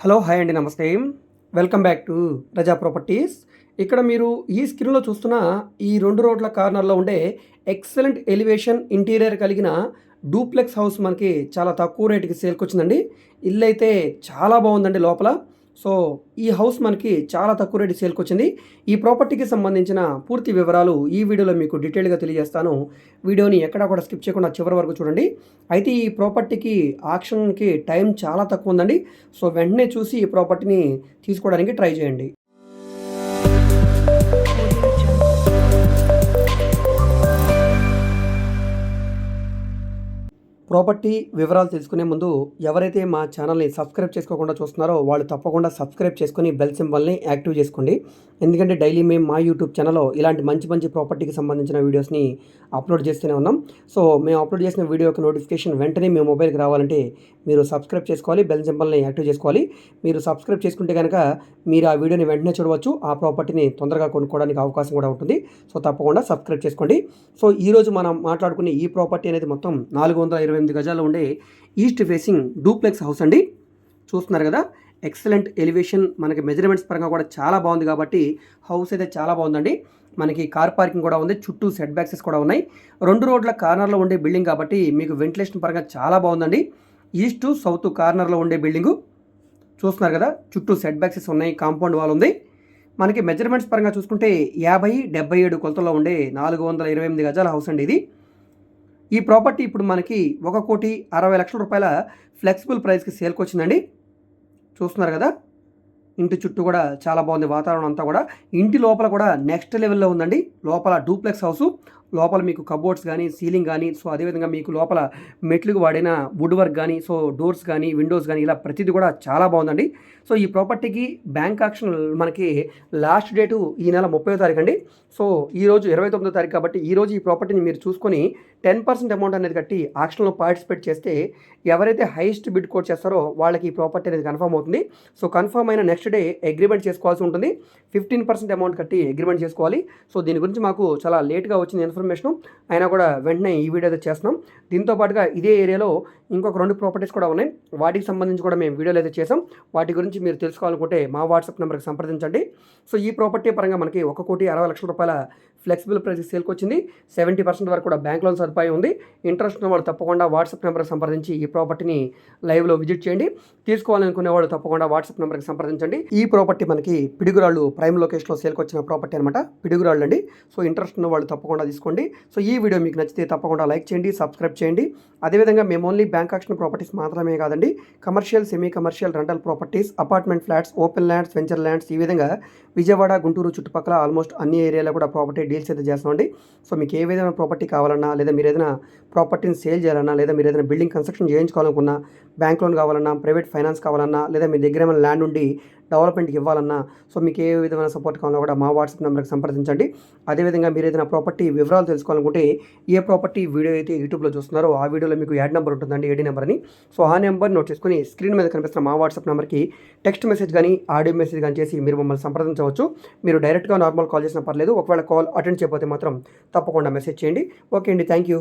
Hello hi అండి నమస్తే. Welcome back to Raza properties. ఇక్కడ మీరు ఈ స్క్రీన్లో చూస్తున్న ఈ రెండు రోడ్ల కార్నర్లో ఉండే ఎక్సలెంట్ ఎలివేషన్ ఇంటీరియర్ కలిగిన డూప్లెక్స్ హౌస్ మనకి చాలా తక్కువ రేటుకి సేల్కి వచ్చిందండి. ఇల్లు అయితే చాలా బాగుందండి లోపల. సో ఈ హౌస్ మనకి చాలా తక్కువ రేటు సేల్కి వచ్చింది ఈ ప్రాపర్టీకి సంబంధించిన పూర్తి వివరాలు ఈ వీడియోలో మీకు డీటెయిల్గా తెలియజేస్తాను. వీడియోని ఎక్కడా కూడా స్కిప్ చేయకుండా చివరి వరకు చూడండి. అయితే ఈ ప్రాపర్టీకి ఆక్షన్కి టైం చాలా తక్కువ ఉందండి. సో వెంటనే చూసి ఈ ప్రాపర్టీని తీసుకోవడానికి ట్రై చేయండి. ప్రాపర్టీ వివరాలు తెలుసుకునే ముందు ఎవరైతే మా ఛానల్ని సబ్స్క్రైబ్ చేసుకోకుండా చూస్తున్నారో వాళ్ళు తప్పకుండా సబ్స్క్రైబ్ చేసుకుని బెల్ సింబల్ని యాక్టివ్ చేసుకోండి. ఎందుకంటే డైలీ మేము మా యూట్యూబ్ ఛానల్లో ఇలాంటి మంచి మంచి ప్రాపర్టీకి సంబంధించిన వీడియోస్ని అప్లోడ్ చేస్తూనే ఉన్నాం. సో మేము అప్లోడ్ చేసిన వీడియో యొక్క నోటిఫికేషన్ వెంటనే మీ మొబైల్కి రావాలంటే మీరు సబ్స్క్రైబ్ చేసుకోవాలి బెల్ సింబల్ని యాక్టివ్ చేసుకోవాలి. మీరు సబ్స్క్రైబ్ చేసుకుంటే కనుక మీరు ఆ వీడియోని వెంటనే చూడవచ్చు. ఆ ప్రాపర్టీని తొందరగా కొనుక్కోవడానికి అవకాశం కూడా ఉంటుంది. సో తప్పకుండా సబ్స్క్రైబ్ చేసుకోండి. సో ఈరోజు మనం మాట్లాడుకునే ఈ ప్రాపర్టీ అనేది మొత్తం నాలుగు వందల ఇరవై ఎనిమిది గజాలు ఉండే ఈస్ట్ ఫేసింగ్ డూప్లెక్స్ హౌస్ అండి. చూస్తున్నారు కదా ఎక్సలెంట్ ఎలివేషన్ మనకి మెజర్మెంట్స్ పరంగా కూడా చాలా బాగుంది కాబట్టి హౌస్ అయితే చాలా బాగుందండి. మనకి కార్ పార్కింగ్ కూడా ఉంది చుట్టూ సెట్ బ్యాక్సెస్ కూడా ఉన్నాయి. రెండు రోడ్ల కార్నర్లో ఉండే బిల్డింగ్ కాబట్టి మీకు వెంటిలేషన్ పరంగా చాలా బాగుందండి. ఈస్ట్ సౌత్ కార్నర్లో ఉండే బిల్డింగు చూస్తున్నారు కదా చుట్టూ సెట్ బ్యాక్సెస్ ఉన్నాయి కాంపౌండ్ వాల్ ఉంది. మనకి మెజర్మెంట్స్ పరంగా చూసుకుంటే యాభై డెబ్బై ఏడు కొలతల్లో ఉండే నాలుగు వందల ఇరవై ఎనిమిది గజాల హౌస్ అండి ఇది. ఈ ప్రాపర్టీ ఇప్పుడు మనకి ఒక కోటి అరవై లక్షల రూపాయల ఫ్లెక్సిబుల్ ప్రైస్కి సేల్కి వచ్చిందండి చూస్తున్నారు కదా? ఇంటి చుట్టూ కూడా చాలా బాగుంది వాతావరణం అంతా కూడా. ఇంటి లోపల కూడా నెక్స్ట్ లెవెల్లో ఉందండి. లోపల డూప్లెక్స్ హౌస్. లోపల మీకు కబోర్డ్స్ కానీ సీలింగ్ కానీ సో అదేవిధంగా మీకు లోపల మెట్లకు వాడిన వుడ్ వర్క్ కానీ సో డోర్స్ కానీ విండోస్ కానీ ఇలా ప్రతిదీ కూడా చాలా బాగుందండి. సో ఈ ప్రాపర్టీకి బ్యాంక్ ఆక్షన్ మనకి లాస్ట్ డేటు ఈ నెల ముప్పై తారీఖు అండి. సో ఈ రోజు ఇరవై తొమ్మిదో తారీఖు కాబట్టి ఈ రోజు ఈ ప్రాపర్టీని మీరు చూసుకొని టెన్ పర్సెంట్ అమౌంట్ అనేది కట్టి ఆక్షన్లో పార్టిసిపేట్ చేస్తే ఎవరైతే హైయెస్ట్ బిడ్ కోట్ చేస్తారో వాళ్ళకి ఈ ప్రాపర్టీ అనేది కన్ఫర్మ్ అవుతుంది. సో కన్ఫర్మ్ అయిన నెక్స్ట్ డే అగ్రిమెంట్ చేసుకోవాల్సి ఉంటుంది. ఫిఫ్టీన్ పర్సెంట్ అమౌంట్ కట్టి అగ్రిమెంట్ చేసుకోవాలి. సో దీని గురించి మాకు చాలా లేట్గా వచ్చిన ఇన్ఫర్మేషన్ అయినా కూడా వెంటనే ఈ వీడియో అయితే చేస్తున్నాం. దీంతో పాటుగా ఇదే ఏరియాలో ఇంకొక రెండు ప్రాపర్టీస్ కూడా ఉన్నాయి. వాటికి సంబంధించి కూడా మేము వీడియోలు అయితే చేసాం వాటి గురించి మీరు తెలుసుకోవాలనుకుంటే మా వాట్సాప్ నెంబర్కి సంప్రదించండి. సో ఈ ప్రాపర్టీ పరంగా మనకి ఒక కోటి అరవై లక్షల రూపాయల ఫ్లెక్సిబుల్ ప్రైస్ సేల్కి వచ్చింది. సెవెంటీ పర్సెంట్ వరకు కూడా బ్యాంక్ లోన్ సదుపాయం ఉంది. ఇంట్రెస్ట్ ఉన్న వాళ్ళు తప్పకుండా వాట్సాప్ నెంబర్కి సంప్రదించి ఈ ప్రాపర్టీని లైవ్లో విజిట్ చేయండి. తీసుకోవాలనుకునే వాళ్ళు తప్పకుండా వాట్సాప్ నెంబర్కి సంప్రదించండి. ఈ ప్రాపర్టీ మనకి పిడుగురాళ్ళు ప్రైమ్ లొకేషన్లో సేల్కి వచ్చిన ప్రాపర్టీ అనమాట పిడుగురాళ్ళు అండి. సో ఇంట్రెస్ట్ ఉన్న వాళ్ళు తప్పకుండా తీసుకోండి. సో ఈ వీడియో మీకు నచ్చితే తప్పకుండా లైక్ చేయండి సబ్స్క్రైబ్ చేయండి. అదేవిధంగా మేము ఓన్లీ బ్యాంక్ ఆక్షన్ ప్రాపర్టీస్ మాత్రమే కాదండి. Commercial semi commercial rental properties apartment flats open lands venture lands ఈ విధంగా విజయవాడ గుంటూరు చుట్టుపక్కల ఆల్మోస్ట్ అన్ని ఏరియాలో కూడా ప్రాపర్టీ డీల్స్ అయితే చేస్తామండి. సో మీకు ఏ విధమైన ప్రాపర్టీ కావాలన్నా లేదా మీరు ఏదైనా ప్రాపర్టీని సేల్ చేయాలన్నా లేదా మీరు ఏదైనా బిల్డింగ్ కన్స్ట్రక్షన్ చేయించుకోవాలనుకున్నా బ్యాంక్ లోన్ కావాలన్నా ప్రైవేట్ ఫైనాన్స్ కావాలన్నా లేదా మీ దగ్గర ఏమైనా ల్యాండ్ ఉండి డెవలప్మెంట్కి ఇవ్వాలన్నా సో మీకు ఏ విధమైన సపోర్ట్ కావాలన్నా కూడా మా వాట్సాప్ నెంబర్కి సంప్రదించండి. అదేవిధంగా మీరు ఏదైనా ప్రాపర్టీ వివరాలు తెలుసుకోవాలనుకుంటే ఏ ప్రాపర్టీ వీడియో అయితే యూట్యూబ్లో చూస్తున్నారో ఆ వీడియోలో మీకు యాడ్ నెంబర్ ఉంటుందండి ఏడీ నెంబర్ అని. సో ఆ నెంబర్ నోట్ చేసుకుని స్క్రీన్ మీద కనిపిస్తున్న మా వాట్సాప్ నెంబర్కి టెక్స్ట్ మెసేజ్ కానీ ఆడియో మెసేజ్ కానీ చేసి మీరు మమ్మల్ని సంప్రదించవచ్చు. మీరు డైరెక్ట్గా నార్మల్ కాల్ చేసినా పర్లేదు ఒకవేళ కాల్ అటెండ్ చేయకపోతే మాత్రం తప్పకుండా మెసేజ్ చేయండి. ఓకే అండి థ్యాంక్ యూ